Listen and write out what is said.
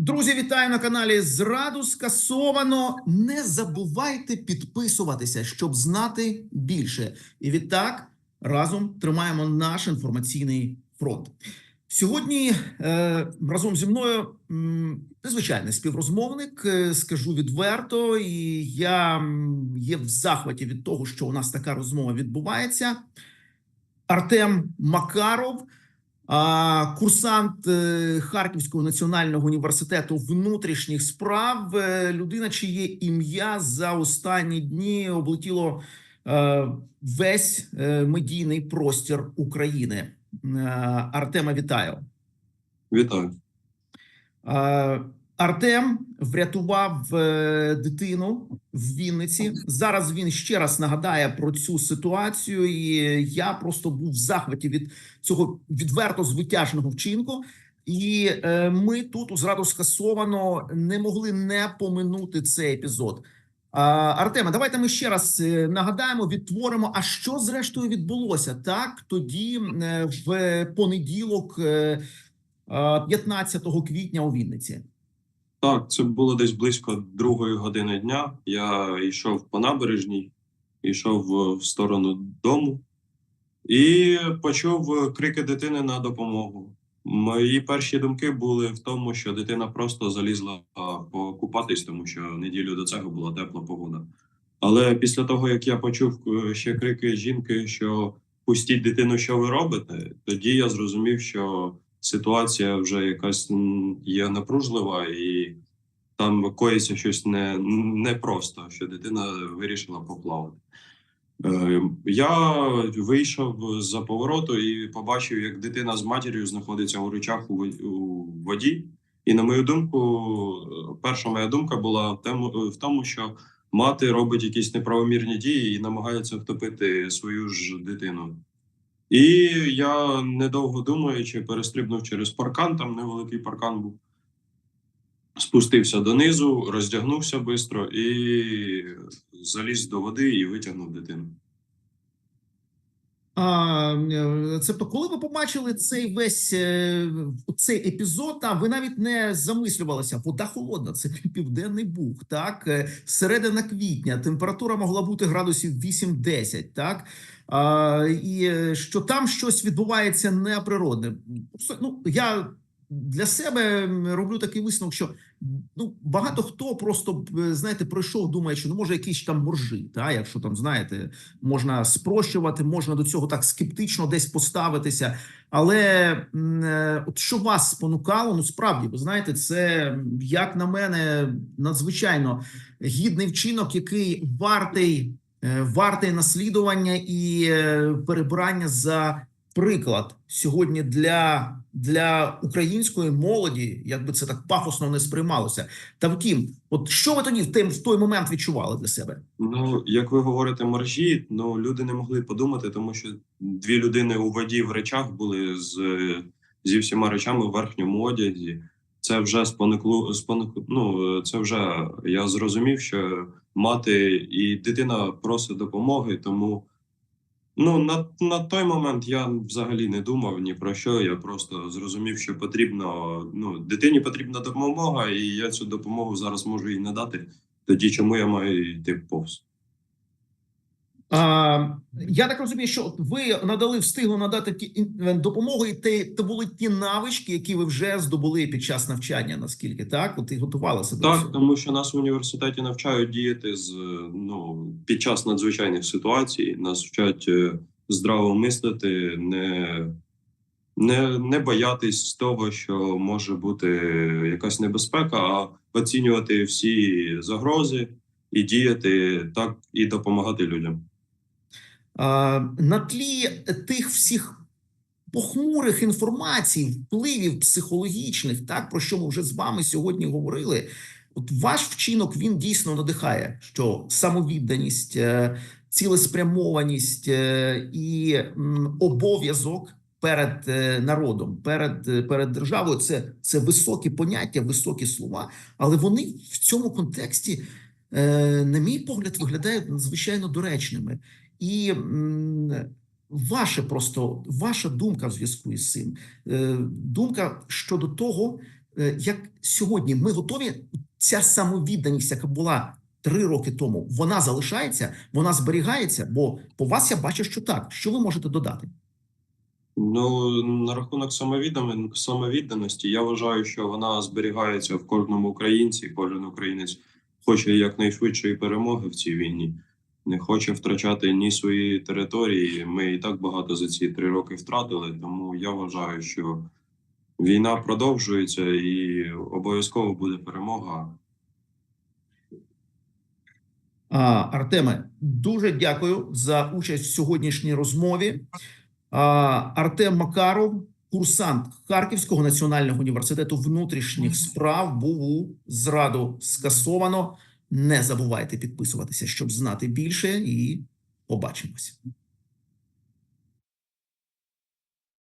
Друзі, вітаю на каналі Зраду скасовано. Не забувайте підписуватися, щоб знати більше. І відтак разом тримаємо наш інформаційний фронт. Сьогодні е, разом зі мною незвичайний співрозмовник. е, скажу відверто, і я є в захваті від того, що у нас така розмова відбувається. Артем Макаров. Курсант е, Харківського національного університету внутрішніх справ, е, людина, чиє ім'я за останні дні облетіло е, весь медійний простір України. Артема, вітаю. Вітаю. Артем врятував е, дитину в Вінниці. Зараз він ще раз нагадає про цю ситуацію, і я просто був в захваті від цього відверто звитяжного вчинку. І е, ми тут у зраду скасовано не могли не поминути цей епізод. А, Артеме, давайте ми ще раз е, нагадаємо, відтворимо. А що зрештою відбулося так тоді, в понеділок, е, е, 15 квітня у Вінниці. Так, це було десь близько другої години дня. Я йшов по набережній, йшов в сторону дому і почув крики дитини на допомогу. Мої перші думки були в тому, що дитина просто залізла покупатись, тому що неділю до цього була тепла погода. Але після того, як я почув е, ще крики жінки, що пустіть дитину, що ви робите, тоді я зрозумів, що ситуація вже якась є напружлива, і там коїться щось не, непросто, що дитина вирішила поплавати. Е, Я вийшов з-за повороту і побачив, як дитина з матір'ю знаходиться у речах у воді. І на мою думку, перша моя думка була в тому, що мати робить якісь неправомірні дії і намагається втопити свою ж дитину. І я, недовго думаючи, перестрибнув через паркан, там невеликий паркан був. Спустився донизу, роздягнувся швидко і заліз до води і витягнув дитину. А, це коли ви побачили цей весь е, цей епізод, там ви навіть не замислювалися. Вода холодна, це південний буг, так Е, середина квітня, температура могла бути градусів 8-10, так і е, що там щось відбувається неприродне. Ну я для себе роблю такий висновок, що ну багато хто просто знаєте пройшов, думає, що ну може якісь там моржі, та якщо там знаєте можна спрощувати, можна до цього так скептично десь поставитися. Але е, от що вас спонукало, ну справді, ви знаєте, це як на мене надзвичайно гідний вчинок, який вартий, е, вартий наслідування і е, перебирання за приклад сьогодні для, для української молоді, якби це так пафосно не сприймалося. Та втім, от що ви тоді в той, в той момент відчували для себе? Ну, як ви говорите, моржі, ну люди не могли подумати, тому що дві людини у воді в речах були з, зі всіма речами в верхньому одязі. Це вже спонукло, спонукло, ну, це вже я зрозумів, що мати і дитина просить допомоги, тому ну, на, на той момент я взагалі не думав ні про що. Я просто зрозумів, що потрібно, ну, дитині потрібна допомога, і я цю допомогу зараз можу їй надати. Тоді чому я маю йти повз? А, я так розумію, що ви надали встигли надати ті ін- допомогу, і те, це були ті навички, які ви вже здобули під час навчання. Наскільки так? От і готувалися до Так, тому що нас в університеті навчають діяти з ну під час надзвичайних ситуацій. Нас вчать е, здраво мислити, не, не, не боятись того, що може бути якась небезпека, а оцінювати всі загрози і діяти так і допомагати людям. На тлі тих всіх похмурих інформацій, впливів психологічних, так про що ми вже з вами сьогодні говорили. От ваш вчинок він дійсно надихає, що самовідданість, е, цілеспрямованість е, і обов'язок перед е, народом, перед, перед державою це, це високі поняття, високі слова, але вони в цьому контексті, на мій погляд, виглядають надзвичайно доречними. І ваше просто ваша думка в зв'язку із цим, е, думка щодо того, е, як сьогодні ми готові. Ця самовідданість, яка була три роки тому, вона залишається, вона зберігається. Бо по вас я бачу, що так. Що ви можете додати? Ну, на рахунок самовідданості, я вважаю, що вона зберігається в кожному українці. Кожен українець хоче якнайшвидшої перемоги в цій війні, не хоче втрачати ні свої території. Ми і так багато за ці три роки втратили. Тому я вважаю, що війна продовжується і обов'язково буде перемога. А, Артеме, дуже дякую за участь в сьогоднішній розмові. А, Артем Макаров, курсант Харківського національного університету внутрішніх справ, був у зраду скасовано. Не забувайте підписуватися, щоб знати більше, і побачимось.